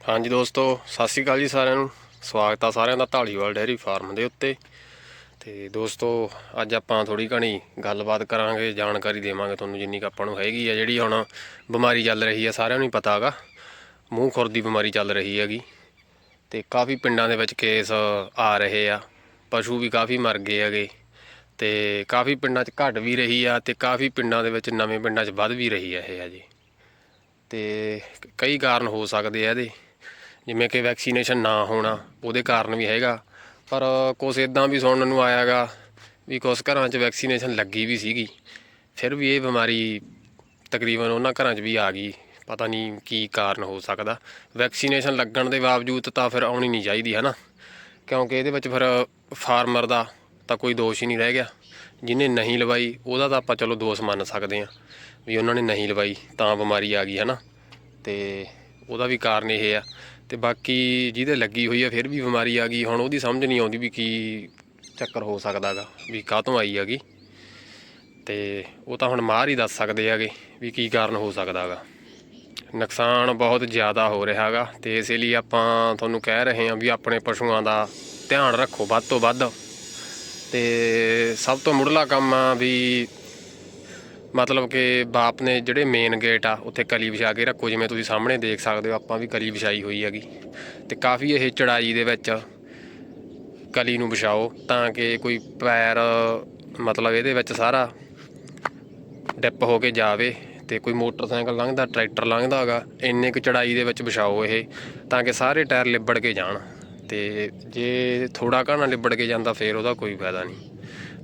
ਹਾਂਜੀ ਦੋਸਤੋ, ਸਤਿ ਸ਼੍ਰੀ ਅਕਾਲ ਜੀ ਸਾਰਿਆਂ ਨੂੰ। ਸਵਾਗਤ ਆ ਸਾਰਿਆਂ ਦਾ ਢਾਲੀਵਾਲ ਡੈਰੀ ਫਾਰਮ ਦੇ ਉੱਤੇ। ਤੇ ਦੋਸਤੋ, ਅੱਜ ਆਪਾਂ ਥੋੜੀ ਘਣੀ ਗੱਲਬਾਤ ਕਰਾਂਗੇ, ਜਾਣਕਾਰੀ ਦੇਵਾਂਗੇ ਤੁਹਾਨੂੰ ਜਿੰਨੀ ਕੁ ਆਪਾਂ ਨੂੰ ਹੈਗੀ ਆ, ਜਿਹੜੀ ਹੁਣ ਬਿਮਾਰੀ ਚੱਲ ਰਹੀ ਆ, ਸਾਰਿਆਂ ਨੂੰ ਹੀ ਪਤਾ ਹੈਗਾ। ਮੂੰਹ ਖੁਰ ਦੀ ਬਿਮਾਰੀ ਚੱਲ ਰਹੀ ਹੈਗੀ। ਤੇ ਕਾਫੀ ਪਿੰਡਾਂ ਦੇ ਵਿੱਚ ਕੇਸ ਆ ਰਹੇ ਆ। ਪਸ਼ੂ ਵੀ ਕਾਫੀ ਮਰ ਗਏ ਹੈਗੇ। ਤੇ ਕਾਫੀ ਪਿੰਡਾਂ 'ਚ ਘਟ ਵੀ ਰਹੀ ਆ ਤੇ ਕਾਫੀ ਪਿੰਡਾਂ ਦੇ ਵਿੱਚ ਨਵੇਂ ਪਿੰਡਾਂ 'ਚ ਵੱਧ ਵੀ ਰਹੀ ਆ ਇਹ ਆ ਜੀ ਤੇ ਕਈ ਕਾਰਨ ਹੋ ਸਕਦੇ ਆ ਇਹਦੇ। ਜਿਵੇਂ ਕਿ ਵੈਕਸੀਨੇਸ਼ਨ ਨਾ ਹੋਣਾ, ਉਹਦੇ ਕਾਰਨ ਵੀ ਹੈਗਾ। ਪਰ ਕੁਛ ਇਦਾਂ ਵੀ ਸੁਣਨ ਨੂੰ ਆਇਆਗਾ ਵੀ ਕੁਛ ਘਰਾਂ 'ਚ ਵੈਕਸੀਨੇਸ਼ਨ ਲੱਗੀ ਵੀ ਸੀਗੀ। ਫਿਰ ਵੀ ਇਹ ਬਿਮਾਰੀ ਤਕਰੀਬਨ ਉਹਨਾਂ ਘਰਾਂ 'ਚ ਵੀ ਆ ਗਈ। ਪਤਾ ਨਹੀਂ ਕੀ ਕਾਰਨ ਹੋ ਸਕਦਾ। ਵੈਕਸੀਨੇਸ਼ਨ ਲੱਗਣ ਦੇ ਬਾਵਜੂਦ ਤਾਂ ਫਿਰ ਆਉਣੀ ਨਹੀਂ ਚਾਹੀਦੀ ਹੈ ਨਾ ਕਿਉਂਕਿ ਇਹਦੇ ਵਿੱਚ ਫਿਰ ਫਾਰਮਰ ਦਾ ਤਾਂ ਕੋਈ ਦੋਸ਼ ਹੀ ਨਹੀਂ ਰਹਿ ਗਿਆ। ਜਿਹਨੇ ਨਹੀਂ ਲਵਾਈ, ਉਹਦਾ ਤਾਂ ਆਪਾਂ ਚਲੋ ਦੋਸ਼ ਮੰਨ ਸਕਦੇ ਹਾਂ ਵੀ ਉਹਨਾਂ ਨੇ ਨਹੀਂ ਲਵਾਈ ਤਾਂ ਬਿਮਾਰੀ ਆ ਗਈ ਹੈ ਨਾ ਤੇ ਉਹਦਾ ਵੀ ਕਾਰਨ ਇਹ ਆ ਤੇ ਬਾਕੀ ਜਿਹਦੇ ਲੱਗੀ ਹੋਈ ਆ, ਫਿਰ ਵੀ ਬਿਮਾਰੀ ਆ ਗਈ। ਹੁਣ ਉਹਦੀ ਸਮਝ ਨਹੀਂ ਆਉਂਦੀ ਵੀ ਕੀ ਚੱਕਰ ਹੋ ਸਕਦਾਗਾ, ਵੀ ਕਾਹਤੋਂ ਆਈ ਹੈਗੀ। ਤੇ ਉਹ ਤਾਂ ਹੁਣ ਮਾਹਰ ਹੀ ਦੱਸ ਸਕਦੇ ਹੈਗੇ ਵੀ ਕੀ ਕਾਰਨ ਹੋ ਸਕਦਾਗਾ। ਨੁਕਸਾਨ ਬਹੁਤ ਜ਼ਿਆਦਾ ਹੋ ਰਿਹਾ ਹੈਗਾ ਤੇ ਇਸ ਲਈ ਆਪਾਂ ਤੁਹਾਨੂੰ ਕਹਿ ਰਹੇ ਹਾਂ ਵੀ ਆਪਣੇ ਪਸ਼ੂਆਂ ਦਾ ਧਿਆਨ ਰੱਖੋ ਵੱਧ ਤੋਂ ਵੱਧ। ਤੇ ਸਭ ਤੋਂ ਮੁੱਢਲਾ ਕੰਮ ਆ ਵੀ ਮਤਲਬ ਕਿ ਬਾਪ ਨੇ ਜਿਹੜੇ ਮੇਨ ਗੇਟ ਆ, ਉੱਥੇ ਕਲੀ ਵਿਛਾ ਕੇ ਰੱਖੋ, ਜਿਵੇਂ ਤੁਸੀਂ ਸਾਹਮਣੇ ਦੇਖ ਸਕਦੇ ਹੋ, ਆਪਾਂ ਵੀ ਕਲੀ ਵਿਛਾਈ ਹੋਈ ਹੈਗੀ। ਤੇ ਕਾਫੀ ਇਹ ਚੜਾਈ ਦੇ ਵਿੱਚ ਕਲੀ ਨੂੰ ਵਿਛਾਓ, ਤਾਂ ਕਿ ਕੋਈ ਪੈਰ, ਮਤਲਬ ਇਹਦੇ ਵਿੱਚ ਸਾਰਾ ਡਿੱਪ ਹੋ ਕੇ ਜਾਵੇ ਤੇ ਕੋਈ ਮੋਟਰਸਾਈਕਲ ਲੰਘਦਾ, ਟਰੈਕਟਰ ਲੰਘਦਾ ਹੈਗਾ, ਇੰਨੇ ਕੁ ਚੜਾਈ ਦੇ ਵਿੱਚ ਵਿਛਾਓ ਇਹ, ਤਾਂ ਕਿ ਸਾਰੇ ਟਾਇਰ ਲਿਬੜ ਕੇ ਜਾਣ। ਤੇ ਜੇ ਥੋੜਾ ਘਣਾ ਲਿਬੜ ਕੇ ਜਾਂਦਾ, ਫੇਰ ਉਹਦਾ ਕੋਈ ਫਾਇਦਾ ਨਹੀਂ।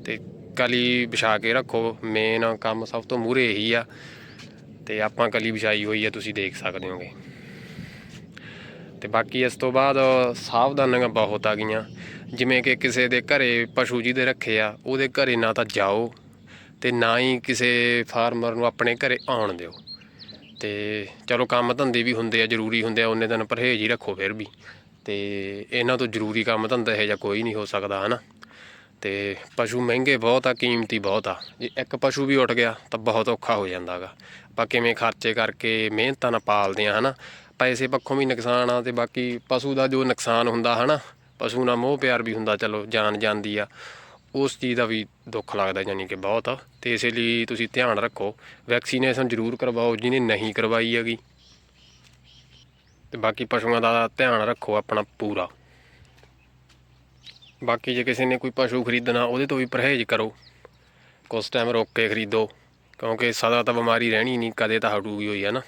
ਤੇ ਕਲੀ ਵਿਛਾ ਕੇ ਰੱਖੋ ਮੇਨ ਕੰਮ ਸਭ ਤੋਂ ਮੂਰੇ ਇਹੀ ਆ। ਤੇ ਆਪਾਂ ਕਲੀ ਵਿਛਾਈ ਹੋਈ ਆ, ਤੁਸੀਂ ਦੇਖ ਸਕਦੇ ਹੋਗੇ। ਤੇ ਬਾਕੀ ਇਸ ਤੋਂ ਬਾਅਦ ਸਾਵਧਾਨੀਆਂ ਬਹੁਤ ਆ ਗਈਆਂ। ਜਿਵੇਂ ਕਿ ਕਿਸੇ ਦੇ ਘਰੇ ਪਸ਼ੂ ਜੀ ਦੇ ਰੱਖੇ ਆ, ਉਹਦੇ ਘਰੇ ਨਾ ਤਾਂ ਜਾਓ ਤੇ ਨਾ ਹੀ ਕਿਸੇ ਫਾਰਮਰ ਨੂੰ ਆਪਣੇ ਘਰੇ ਆਉਣ ਦਿਓ। ਤੇ ਚਲੋ ਕੰਮ ਧੰਦੇ ਵੀ ਹੁੰਦੇ ਆ, ਜ਼ਰੂਰੀ ਹੁੰਦੇ ਆ, ਉਹਨੇ ਦਿਨ ਪਰਹੇਜ਼ ਹੀ ਰੱਖੋ ਫਿਰ ਵੀ। ਤੇ ਇਹਨਾਂ ਤੋਂ ਜ਼ਰੂਰੀ ਕੰਮ ਧੰਦਾ ਇਹ ਜਿਹਾ ਕੋਈ ਨਹੀਂ ਹੋ ਸਕਦਾ, ਹਨਾ? ਤੇ ਪਸ਼ੂ ਮਹਿੰਗੇ ਬਹੁਤ ਆ, ਕੀਮਤੀ ਬਹੁਤ ਆ। ਜੇ ਇੱਕ ਪਸ਼ੂ ਵੀ ਉੱਠ ਗਿਆ ਤਾਂ ਬਹੁਤ ਔਖਾ ਹੋ ਜਾਂਦਾਗਾ। ਆਪਾਂ ਕਿਵੇਂ ਖਰਚੇ ਕਰਕੇ ਮਿਹਨਤਾਂ ਨਾਲ ਪਾਲਦੇ ਆ, ਹਨਾ? ਪੈਸੇ ਪੱਖੋਂ ਵੀ ਨੁਕਸਾਨ ਆ ਤੇ ਬਾਕੀ ਪਸ਼ੂ ਦਾ ਜੋ ਨੁਕਸਾਨ ਹੁੰਦਾ, ਹਨਾ? ਪਸ਼ੂ ਨਾਲ ਮੋਹ ਪਿਆਰ ਵੀ ਹੁੰਦਾ, ਚਲੋ, ਜਾਨ ਜਾਂਦੀ ਆ। ਉਸ ਚੀਜ਼ ਦਾ ਵੀ ਦੁੱਖ ਲੱਗਦਾ ਯਾਨੀ ਕਿ ਬਹੁਤ ਤੇ ਇਸੇ ਲਈ ਤੁਸੀਂ ਧਿਆਨ ਰੱਖੋ, ਵੈਕਸੀਨੇਸ਼ਨ ਜ਼ਰੂਰ ਕਰਵਾਓ, ਜਿਹਨੇ ਨਹੀਂ ਕਰਵਾਈ ਹੈਗੀ। ਤੇ ਬਾਕੀ ਪਸ਼ੂਆਂ ਦਾ ਧਿਆਨ ਰੱਖੋ ਆਪਣਾ ਪੂਰਾ। ਬਾਕੀ ਜੇ ਕਿਸੇ ਨੇ ਕੋਈ ਪਸ਼ੂ ਖਰੀਦਣਾ, ਉਹਦੇ ਤੋਂ ਵੀ ਪਰਹੇਜ਼ ਕਰੋ। ਕੁਝ ਟਾਈਮ ਰੋਕ ਕੇ ਖਰੀਦੋ, ਕਿਉਂਕਿ ਸਦਾ ਤਾਂ ਬਿਮਾਰੀ ਰਹਿਣੀ ਨਹੀਂ, ਕਦੇ ਤਾਂ ਹਟੂਗੀ ਹੋਈ ਹੈ ਨਾ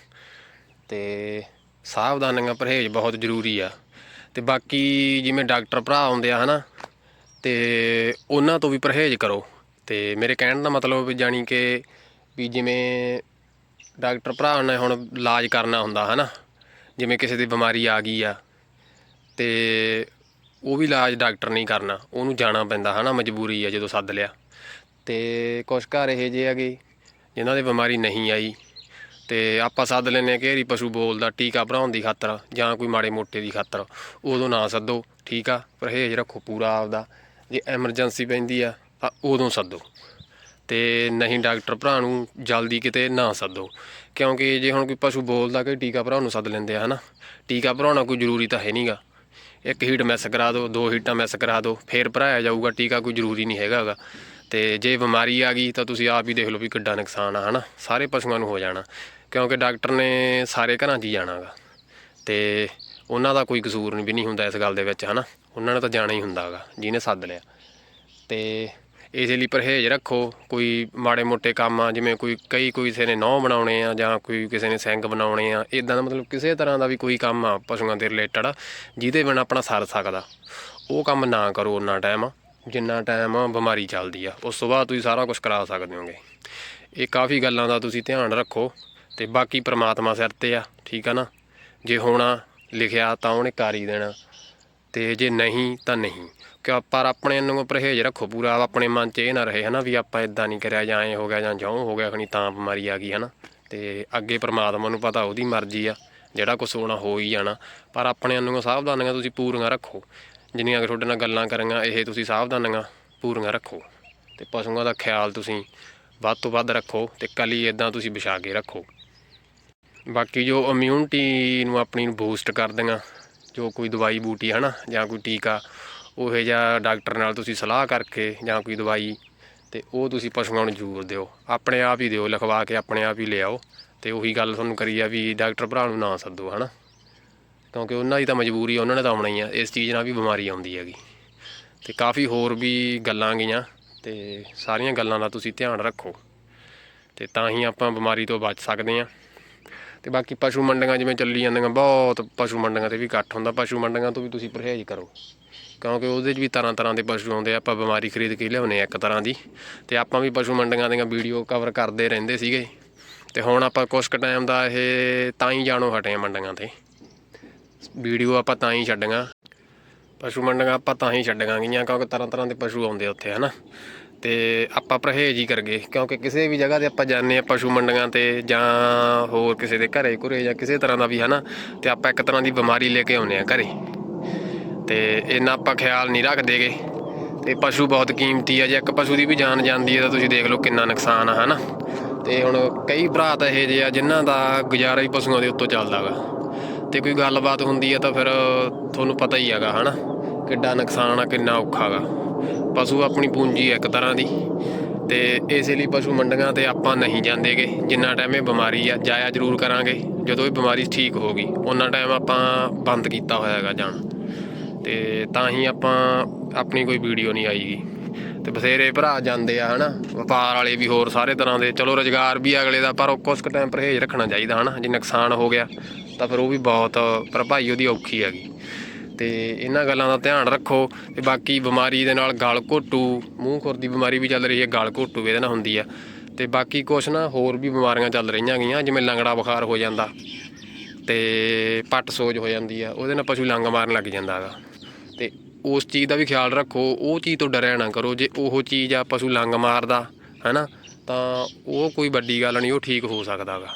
ਤੇ ਸਾਵਧਾਨੀਆਂ ਪਰਹੇਜ਼ ਬਹੁਤ ਜ਼ਰੂਰੀ ਆ। ਤੇ ਬਾਕੀ ਜਿਵੇਂ ਡਾਕਟਰ ਭਰਾ ਆਉਂਦੇ ਆ, ਹਨਾ? ਤੇ ਉਹਨਾਂ ਤੋਂ ਵੀ ਪਰਹੇਜ਼ ਕਰੋ। ਤੇ ਮੇਰੇ ਕਹਿਣ ਦਾ ਮਤਲਬ ਵੀ ਜਾਣੀ ਕਿ ਵੀ ਜਿਵੇਂ ਡਾਕਟਰ ਭਰਾ ਨੇ ਹੁਣ ਇਲਾਜ ਕਰਨਾ ਹੁੰਦਾ, ਹਨਾ? ਜਿਵੇਂ ਕਿਸੇ ਦੀ ਬਿਮਾਰੀ ਆ ਗਈ ਆ, ਤੇ ਉਹ ਵੀ ਇਲਾਜ ਡਾਕਟਰ ਨਹੀਂ ਕਰਨਾ, ਉਹਨੂੰ ਜਾਣਾ ਪੈਂਦਾ ਹਨਾ, ਮਜਬੂਰੀ ਆ ਜਦੋਂ ਸੱਦ ਲਿਆ। ਤੇ ਕੁਛ ਘਰ ਇਹ ਜਿਹੇ ਹੈਗੇ, ਜਿਨ੍ਹਾਂ ਦੇ ਬਿਮਾਰੀ ਨਹੀਂ ਆਈ, ਤੇ ਆਪਾਂ ਸੱਦ ਲੈਨੇ ਕਿ ਹਰੀ ਪਸ਼ੂ ਬੋਲਦਾ ਟੀਕਾ ਭਰਾਉਣ ਦੀ ਖਾਤਰ ਜਾਂ ਕੋਈ ਮਾੜੇ ਮੋਟੇ ਦੀ ਖਾਤਰ, ਉਦੋਂ ਨਾ ਸੱਦੋ, ਠੀਕ ਆ? ਪਰਹੇਜ਼ ਰੱਖੋ ਪੂਰਾ ਆਪਦਾ, ਜੇ ਐਮਰਜੈਂਸੀ ਪੈਂਦੀ ਆ, ਤਾਂ ਉਦੋਂ ਸੱਦੋ। ਤੇ ਨਹੀਂ ਡਾਕਟਰ ਭਰਾ ਨੂੰ ਜਲਦੀ ਕਿਤੇ ਨਾ ਸੱਦੋ, ਕਿਉਂਕਿ ਜੇ ਹੁਣ ਕੋਈ ਪਸ਼ੂ ਬੋਲਦਾ ਕਿ ਟੀਕਾ ਭਰਾ ਨੂੰ ਸੱਦ ਲੈਂਦੇ ਆ ਹਨਾ, ਟੀਕਾ ਭਰਾਉਣਾ ਕੋਈ ਜ਼ਰੂਰੀ ਤਾਂ ਹੈ ਨਹੀਂਗਾ ਇੱਕ ਹੀਟ ਮਿਸ ਕਰਾ ਦਿਓ, ਦੋ ਹੀਟਾਂ ਮਿਸ ਕਰਾ ਦਿਓ, ਫੇਰ ਭਰਾਇਆ ਜਾਊਗਾ, ਟੀਕਾ ਕੋਈ ਜ਼ਰੂਰੀ ਨਹੀਂ ਹੈਗਾਗਾ ਤੇ ਜੇ ਬਿਮਾਰੀ ਆ ਗਈ ਤਾਂ ਤੁਸੀਂ ਆਪ ਹੀ ਦੇਖ ਲਓ ਵੀ ਕਿੱਡਾ ਨੁਕਸਾਨ ਆ, ਹਨਾ? ਸਾਰੇ ਪਸ਼ੂਆਂ ਨੂੰ ਹੋ ਜਾਣਾ, ਕਿਉਂਕਿ ਡਾਕਟਰ ਨੇ ਸਾਰੇ ਘਰਾਂ 'ਚ ਹੀ ਜਾਣਾਗਾ ਤੇ ਉਹਨਾਂ ਦਾ ਕੋਈ ਕਸੂਰ ਨਹੀਂ ਵੀ ਨਹੀਂ ਹੁੰਦਾ ਇਸ ਗੱਲ ਦੇ ਵਿੱਚ, ਹਨਾ? ਉਹਨਾਂ ਨੇ ਤਾਂ ਜਾਣਾ ਹੀ ਹੁੰਦਾਗਾ ਜਿਹਨੇ ਸੱਦ ਲਿਆ। ਤੇ ਇਸੇ ਲਈ ਪਰਹੇਜ਼ ਰੱਖੋ, ਕੋਈ ਮਾੜੇ ਮੋਟੇ ਕੰਮ ਆ, ਜਿਵੇਂ ਕੋਈ ਕਈ ਕੋਈ ਕਿਸੇ ਨੇ ਨਹੁੰ ਬਣਾਉਣੇ ਆ ਜਾਂ ਕੋਈ ਕਿਸੇ ਨੇ ਸਿੰਗ ਬਣਾਉਣੇ ਆ ਇਦਾਂ ਦਾ ਮਤਲਬ ਕਿਸੇ ਤਰ੍ਹਾਂ ਦਾ ਵੀ ਕੋਈ ਕੰਮ ਆ ਪਸ਼ੂਆਂ ਦੇ ਰਿਲੇਟਡ ਜਿਹਦੇ ਬਿਨਾਂ ਆਪਣਾ ਸਰ ਸਕਦਾ। ਉਹ ਕੰਮ ਨਾ ਕਰੋ ਉਹਨਾਂ ਟਾਈਮ ਜਿੰਨਾ ਟਾਈਮ ਬਿਮਾਰੀ ਚੱਲਦੀ ਆ, ਉਸ ਤੋਂ ਬਾਅਦ ਤੁਸੀਂ ਸਾਰਾ ਕੁਝ ਕਰਾ ਸਕਦੇ ਹੋਗੇ। ਇਹ ਕਾਫੀ ਗੱਲਾਂ ਦਾ ਤੁਸੀਂ ਧਿਆਨ ਰੱਖੋ, ਤੇ ਬਾਕੀ ਪ੍ਰਮਾਤਮਾ ਸਿਰ ਤੇ ਆ, ਠੀਕ ਆ ਨਾ? ਜੇ ਹੋਣਾ ਲਿਖਿਆ ਤਾਂ ਉਹਨੇ ਕਰ ਹੀ ਦੇਣਾ, ਤੇ ਜੇ ਨਹੀਂ ਤਾਂ ਨਹੀਂ। ਕਿ ਪਰ ਆਪਣੇ ਨੂੰ ਪਰਹੇਜ਼ ਰੱਖੋ, ਪੂਰਾ ਆਪਣੇ ਮਨ 'ਚ ਇਹ ਨਾ ਰਹੇ ਹਨਾ ਵੀ ਆਪਾਂ ਇਦਾਂ ਨਹੀਂ ਕਰਿਆ ਜਾਂ ਐ ਹੋ ਗਿਆ ਜਾਂ ਜਿਉਂ ਹੋ ਗਿਆ ਖਣੀ ਤਾਂ ਬਿਮਾਰੀ ਆ ਗਈ ਹਨਾ। ਤੇ ਅੱਗੇ ਪ੍ਰਮਾਤਮਾ ਨੂੰ ਪਤਾ ਉਹਦੀ ਮਰਜ਼ੀ ਆ, ਜਿਹੜਾ ਕੁਛ ਹੋਣਾ ਹੋ ਹੀ ਜਾਣਾ। ਪਰ ਆਪਣੇ ਨੂੰ ਸਾਵਧਾਨੀਆਂ ਤੁਸੀਂ ਪੂਰੀਆਂ ਰੱਖੋ। ਜਿੰਨੀਆਂ ਤੁਹਾਡੇ ਨਾਲ ਗੱਲਾਂ ਕਰਾਂਗਾ, ਇਹ ਤੁਸੀਂ ਸਾਵਧਾਨੀਆਂ ਪੂਰੀਆਂ ਰੱਖੋ। ਤੇ ਪਸ਼ੂਆਂ ਦਾ ਖਿਆਲ ਤੁਸੀਂ ਵੱਧ ਤੋਂ ਵੱਧ ਰੱਖੋ ਤੇ ਕਲੀ ਇਦਾਂ ਤੁਸੀਂ ਵਿਛਾ ਕੇ ਰੱਖੋ। ਬਾਕੀ ਜੋ ਇਮਿਊਨਿਟੀ ਨੂੰ ਆਪਣੀ ਨੂੰ ਬੂਸਟ ਕਰਦੀਆਂ ਜੋ ਕੋਈ ਦਵਾਈ ਬੂਟੀ ਹੈ ਨਾ ਜਾਂ ਕੋਈ ਟੀਕਾ ਉਹ ਜਿਹਾ ਡਾਕਟਰ ਨਾਲ ਤੁਸੀਂ ਸਲਾਹ ਕਰਕੇ ਜਾਂ ਕੋਈ ਦਵਾਈ ਤੇ ਉਹ ਤੁਸੀਂ ਪਸ਼ੂਆਂ ਨੂੰ ਜ਼ਰੂਰ ਦਿਓ। ਆਪਣੇ ਆਪ ਹੀ ਦਿਓ ਲਿਖਵਾ ਕੇ ਆਪਣੇ ਆਪ ਹੀ ਲਿਆਓ ਤੇ ਉਹੀ ਗੱਲ ਤੁਹਾਨੂੰ ਕਰੀ ਆ ਵੀ ਡਾਕਟਰ ਭਰਾ ਨੂੰ ਨਾ ਸੱਦੋ ਹਨਾ? ਕਿਉਂਕਿ ਉਹਨਾਂ ਦੀ ਤਾਂ ਮਜਬੂਰੀ ਆ, ਉਹਨਾਂ ਨੇ ਤਾਂ ਆਉਣਾ ਹੀ ਆ। ਇਸ ਚੀਜ਼ ਨਾਲ ਵੀ ਬਿਮਾਰੀ ਆਉਂਦੀ ਹੈਗੀ। ਤੇ ਕਾਫੀ ਹੋਰ ਵੀ ਗੱਲਾਂ ਗਈਆਂ ਤੇ ਸਾਰੀਆਂ ਗੱਲਾਂ ਦਾ ਤੁਸੀਂ ਧਿਆਨ ਰੱਖੋ। ਤੇ ਤਾਂ ਹੀ ਆਪਾਂ ਬਿਮਾਰੀ ਤੋਂ ਬਚ ਸਕਦੇ ਹਾਂ ਤੇ ਬਾਕੀ ਪਸ਼ੂ ਮੰਡੀਆਂ ਜਿਵੇਂ ਚੱਲੀ ਜਾਂਦੀਆਂ ਬਹੁਤ ਪਸ਼ੂ ਮੰਡੀਆਂ ਤੇ ਵੀ ਇਕੱਠ ਹੁੰਦਾ। ਪਸ਼ੂ ਮੰਡੀਆਂ ਤੋਂ ਵੀ ਤੁਸੀਂ ਪਰਹੇਜ਼ ਕਰੋ। ਕਿਉਂਕਿ ਉਹਦੇ 'ਚ ਵੀ ਤਰ੍ਹਾਂ ਤਰ੍ਹਾਂ ਦੇ ਪਸ਼ੂ ਆਉਂਦੇ ਆ, ਆਪਾਂ ਬਿਮਾਰੀ ਖਰੀਦ ਕੇ ਲਿਆਉਂਦੇ ਆ ਇੱਕ ਤਰ੍ਹਾਂ ਦੀ। ਤੇ ਆਪਾਂ ਵੀ ਪਸ਼ੂ ਮੰਡੀਆਂ ਦੀਆਂ ਵੀਡੀਓ ਕਵਰ ਕਰਦੇ ਰਹਿੰਦੇ ਸੀਗੇ। ਤੇ ਹੁਣ ਆਪਾਂ ਕੁਛ ਕੁ ਟਾਈਮ ਦਾ ਇਹ ਤਾਂ ਹੀ ਜਾਣੋ ਹਟੇ ਆ ਮੰਡੀਆਂ ਤੇ। ਵੀਡੀਓ ਆਪਾਂ ਤਾਂ ਹੀ ਛੱਡੀਆਂ। ਪਸ਼ੂ ਮੰਡੀਆਂ ਆਪਾਂ ਤਾਂ ਹੀ ਛੱਡੀਆਂ ਗਈਆਂ ਕਿਉਂਕਿ ਤਰ੍ਹਾਂ ਤਰ੍ਹਾਂ ਦੇ ਪਸ਼ੂ ਆਉਂਦੇ ਆ ਉੱਥੇ, ਹਨਾ। ਤੇ ਆਪਾਂ ਪਰਹੇਜ਼ ਹੀ ਕਰਗੇ ਕਿਉਂਕਿ ਕਿਸੇ ਵੀ ਜਗ੍ਹਾ ਤੇ ਆਪਾਂ ਜਾਂਦੇ ਆ ਪਸ਼ੂ ਮੰਡੀਆਂ ਤੇ ਜਾਂ ਹੋਰ ਕਿਸੇ ਦੇ ਘਰੇ ਘੁਰੇ ਜਾਂ ਕਿਸੇ ਤਰ੍ਹਾਂ ਦਾ ਵੀ, ਹਨਾ। ਤੇ ਆਪਾਂ ਇੱਕ ਤਰ੍ਹਾਂ ਦੀ ਬਿਮਾਰੀ ਲੈ ਕੇ ਆਉਂਦੇ ਆ ਘਰੇ। ਤੇ ਇਹਨਾਂ ਆਪਾਂ ਖਿਆਲ ਨਹੀਂ ਰੱਖਦੇਗੇ ਤੇ ਪਸ਼ੂ ਬਹੁਤ ਕੀਮਤੀ ਆ, ਜੇ ਇੱਕ ਪਸ਼ੂ ਦੀ ਵੀ ਜਾਨ ਜਾਂਦੀ ਹੈ ਤਾਂ ਤੁਸੀਂ ਦੇਖ ਲਓ ਕਿੰਨਾ ਨੁਕਸਾਨ ਆ, ਹਨਾ। ਤੇ ਹੁਣ ਕਈ ਭਰਾ ਤਾਂ ਇਹ ਜਿਹੇ ਆ ਜਿਨ੍ਹਾਂ ਦਾ ਗੁਜ਼ਾਰਾ ਹੀ ਪਸ਼ੂਆਂ ਦੇ ਉੱਤੋਂ ਚੱਲਦਾ ਗਾ। ਤੇ ਕੋਈ ਗੱਲਬਾਤ ਹੁੰਦੀ ਆ ਤਾਂ ਫਿਰ ਤੁਹਾਨੂੰ ਪਤਾ ਹੀ ਹੈਗਾ, ਹਨਾ, ਕਿੱਡਾ ਨੁਕਸਾਨ ਆ, ਕਿੰਨਾ ਔਖਾ ਗਾ। ਪਸ਼ੂ ਆਪਣੀ ਪੂੰਜੀ ਇੱਕ ਤਰ੍ਹਾਂ ਦੀ। ਤੇ ਇਸੇ ਲਈ ਪਸ਼ੂ ਮੰਡੀਆਂ ਤੇ ਆਪਾਂ ਨਹੀਂ ਜਾਂਦੇਗੇ ਜਿੰਨਾ ਟਾਈਮ ਇਹ ਬਿਮਾਰੀ ਆ, ਜਾਇਆ ਜ਼ਰੂਰ ਕਰਾਂਗੇ। ਜਦੋਂ ਇਹ ਬਿਮਾਰੀ ਠੀਕ ਹੋ ਗਈ ਉਹਨਾਂ ਟਾਈਮ ਆਪਾਂ ਬੰਦ ਕੀਤਾ ਹੋਇਆ ਹੈਗਾ ਜਾਣਾ। ਤੇ ਤਾਂ ਹੀ ਆਪਾਂ ਆਪਣੀ ਕੋਈ ਵੀਡੀਓ ਨਹੀਂ ਆਈਗੀ। ਤੇ ਬਥੇਰੇ ਭਰਾ ਜਾਂਦੇ ਆ, ਹਨਾ? ਵਪਾਰ ਵਾਲੇ ਵੀ ਹੋਰ ਸਾਰੇ ਤਰ੍ਹਾਂ ਦੇ। ਚਲੋ, ਰੁਜ਼ਗਾਰ ਵੀ ਅਗਲੇ ਦਾ, ਪਰ ਉਹ ਕੁਛ ਕੁ ਟਾਈਮ ਪਰਹੇਜ਼ ਰੱਖਣਾ ਚਾਹੀਦਾ, ਹਨਾ? ਜੇ ਨੁਕਸਾਨ ਹੋ ਗਿਆ, ਤਾਂ ਫਿਰ ਉਹ ਵੀ ਬਹੁਤ ਭਰਪਾਈ ਉਹਦੀ ਔਖੀ ਹੈਗੀ। ਤੇ ਇਹਨਾਂ ਗੱਲਾਂ ਦਾ ਧਿਆਨ ਰੱਖੋ। ਤੇ ਬਾਕੀ ਬਿਮਾਰੀ ਦੇ ਨਾਲ ਗਲ ਘੋਟੂ। ਮੂੰਹ ਖੁਰ ਦੀ ਬਿਮਾਰੀ ਵੀ ਚੱਲ ਰਹੀ ਹੈ, ਗਲ ਘੋਟੂ ਵੀ ਇਹਦੇ ਨਾਲ ਹੁੰਦੀ ਆ। ਤੇ ਬਾਕੀ ਕੁਛ ਨਾ, ਹੋਰ ਵੀ ਬਿਮਾਰੀਆਂ ਚੱਲ ਰਹੀਆਂ ਗਈਆਂ ਜਿਵੇਂ ਲੰਗੜਾ ਬੁਖਾਰ ਹੋ ਜਾਂਦਾ ਤੇ ਪੱਟ ਸੋਜ ਹੋ ਜਾਂਦੀ ਆ, ਉਹਦੇ ਨਾਲ ਪਸ਼ੂ ਲੰਗ ਮਾਰਨ ਲੱਗ ਜਾਂਦਾ ਹੈਗਾ। ਉਸ ਚੀਜ਼ ਦਾ ਵੀ ਖਿਆਲ ਰੱਖੋ, ਉਹ ਚੀਜ਼ ਤੋਂ ਡਰਿਆ ਨਾ ਕਰੋ, ਜੇ ਉਹ ਚੀਜ਼ ਆ ਪਸ਼ੂ ਲੰਗ ਮਾਰਦਾ, ਹੈਨਾ, ਤਾਂ ਉਹ ਕੋਈ ਵੱਡੀ ਗੱਲ ਨਹੀਂ, ਉਹ ਠੀਕ ਹੋ ਸਕਦਾ ਗਾ।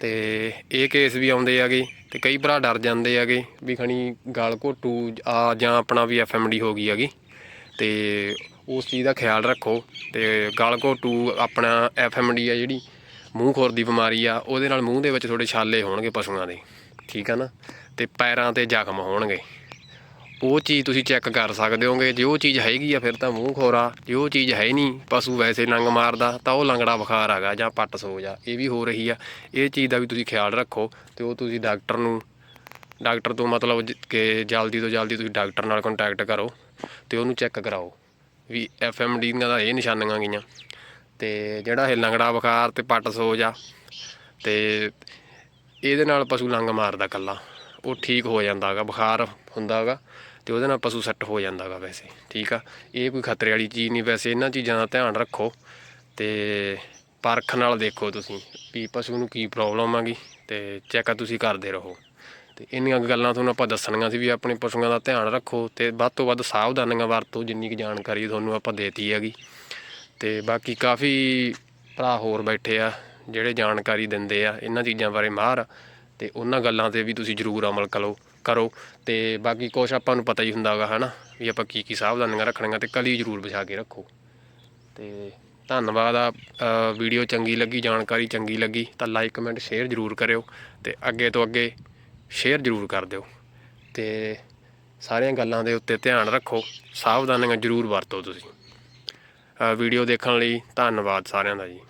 ਤੇ ਇਹ ਕੇਸ ਵੀ ਆਉਂਦੇ ਹੈਗੇ, ਤੇ ਕਈ ਭਰਾ ਡਰ ਜਾਂਦੇ ਹੈਗੇ ਵੀ ਖਣੀ ਗਲ ਘੋਟੂ ਆ ਜਾਂ ਆਪਣਾ ਵੀ ਐਫਐਮਡੀ ਹੋ ਗਈ ਹੈਗੀ, ਤੇ ਉਸ ਚੀਜ਼ ਦਾ ਖਿਆਲ ਰੱਖੋ, ਤੇ ਗਲ ਘੋਟੂ ਆਪਣਾ ਐਫਐਮਡੀ ਆ ਜਿਹੜੀ ਮੂੰਹ ਖੋਰ ਦੀ ਬਿਮਾਰੀ ਆ, ਉਹਦੇ ਨਾਲ ਮੂੰਹ ਦੇ ਵਿੱਚ ਥੋੜੇ ਛਾਲੇ ਹੋਣਗੇ ਪਸ਼ੂਆਂ ਦੇ, ਠੀਕ ਆ ਨਾ? ਤੇ ਪੈਰਾਂ ਤੇ ਜ਼ਖਮ ਹੋਣਗੇ। ਉਹ ਚੀਜ਼ ਤੁਸੀਂ ਚੈੱਕ ਕਰ ਸਕਦੇ ਹੋਗੇ, ਜੇ ਉਹ ਚੀਜ਼ ਹੈਗੀ ਆ ਫਿਰ ਤਾਂ ਮੂੰਹ ਖੋਰਾ, ਜੇ ਉਹ ਚੀਜ਼ ਹੈ ਨਹੀਂ, ਪਸ਼ੂ ਵੈਸੇ ਲੰਗ ਮਾਰਦਾ, ਤਾਂ ਉਹ ਲੰਗੜਾ ਬੁਖਾਰ ਹੈਗਾ ਜਾਂ ਪੱਟ ਸੋਜ ਆ ਇਹ ਵੀ ਹੋ ਰਹੀ ਆ। ਇਹ ਚੀਜ਼ ਦਾ ਵੀ ਤੁਸੀਂ ਖਿਆਲ ਰੱਖੋ ਤੇ ਉਹ ਤੁਸੀਂ ਡਾਕਟਰ ਨੂੰ, ਡਾਕਟਰ ਤੋਂ ਮਤਲਬ ਕਿ ਜਲਦੀ ਤੋਂ ਜਲਦੀ ਤੁਸੀਂ ਡਾਕਟਰ ਨਾਲ ਕੰਟੈਕਟ ਕਰੋ ਤੇ ਉਹਨੂੰ ਚੈੱਕ ਕਰਾਓ ਵੀ ਐਫਐਮਡੀ ਦੀਆਂ ਦਾ ਇਹ ਨਿਸ਼ਾਨੀਆਂ ਗਈਆਂ। ਤੇ ਜਿਹੜਾ ਇਹ ਲੰਗੜਾ ਬੁਖਾਰ ਤੇ ਪੱਟ ਸੋਜ ਆ ਤੇ ਇਹਦੇ ਨਾਲ ਪਸ਼ੂ ਲੰਗ ਮਾਰਦਾ ਕੱਲਾ, ਉਹ ਠੀਕ ਹੋ ਜਾਂਦਾਗਾ ਬੁਖਾਰ ਹੁੰਦਾਗਾ ਤੇ ਉਹਦੇ ਨਾਲ ਪਸ਼ੂ ਸੈੱਟ ਹੋ ਜਾਂਦਾਗਾ ਵੈਸੇ, ਠੀਕ ਆ? ਇਹ ਕੋਈ ਖਤਰੇ ਵਾਲੀ ਚੀਜ਼ ਨਹੀਂ, ਵੈਸੇ ਇਹਨਾਂ ਚੀਜ਼ਾਂ ਦਾ ਧਿਆਨ ਰੱਖੋ ਤੇ ਪਰਖ ਨਾਲ ਦੇਖੋ ਤੁਸੀਂ ਵੀ ਪਸ਼ੂ ਨੂੰ ਕੀ ਪ੍ਰੋਬਲਮ ਆਗੀ ਤੇ ਚੈੱਕ ਤੁਸੀਂ ਕਰਦੇ ਰਹੋ। ਤੇ ਇੰਨੀਆਂ ਗੱਲਾਂ ਤੁਹਾਨੂੰ ਆਪਾਂ ਦੱਸਣੀਆਂ ਸੀ ਵੀ ਆਪਣੇ ਪਸ਼ੂਆਂ ਦਾ ਧਿਆਨ ਰੱਖੋ ਤੇ ਵੱਧ ਤੋਂ ਵੱਧ ਸਾਵਧਾਨੀਆਂ ਵਰਤੋ, ਜਿੰਨੀ ਕੁ ਜਾਣਕਾਰੀ ਤੁਹਾਨੂੰ ਆਪਾਂ ਦੇਤੀ ਹੈਗੀ। ਤੇ ਬਾਕੀ ਕਾਫੀ ਭਰਾ ਹੋਰ ਬੈਠੇ ਆ, ਜਿਹੜੇ ਜਾਣਕਾਰੀ ਦਿੰਦੇ ਆ ਇਹਨਾਂ ਚੀਜ਼ਾਂ ਬਾਰੇ ਮਾਹਰ ਤੇ ਉਹਨਾਂ ਗੱਲਾਂ ਤੇ ਵੀ ਤੁਸੀਂ ਜ਼ਰੂਰ ਅਮਲ ਕਰੋ। ਕਰੋ ਤੇ ਬਾਕੀ ਕੁਛ ਆਪਾਂ ਨੂੰ ਪਤਾ ਹੀ ਹੁੰਦਾਗਾ ਹਨਾ, ਵੀ ਆਪਾਂ ਕੀ ਕੀ ਸਾਵਧਾਨੀਆਂ ਰੱਖਣੀਆਂ ਤੇ ਕਲੀ ਜ਼ਰੂਰ ਵਿਛਾ ਕੇ ਰੱਖੋ। ਤੇ ਧੰਨਵਾਦ ਆ ਵੀਡੀਓ ਚੰਗੀ ਲੱਗੀ, ਜਾਣਕਾਰੀ ਚੰਗੀ ਲੱਗੀ, ਤਾਂ ਲਾਈਕ ਕਮੈਂਟ ਸ਼ੇਅਰ ਜ਼ਰੂਰ ਕਰਿਓ ਤੇ ਅੱਗੇ ਤੋਂ ਅੱਗੇ ਸ਼ੇਅਰ ਜ਼ਰੂਰ ਕਰ ਦਿਓ। ਤੇ ਸਾਰੀਆਂ ਗੱਲਾਂ ਦੇ ਉੱਤੇ ਧਿਆਨ ਰੱਖੋ, ਸਾਵਧਾਨੀਆਂ ਜ਼ਰੂਰ ਵਰਤੋ ਤੁਸੀਂ। ਵੀਡੀਓ ਦੇਖਣ ਲਈ ਧੰਨਵਾਦ ਸਾਰਿਆਂ ਦਾ ਜੀ।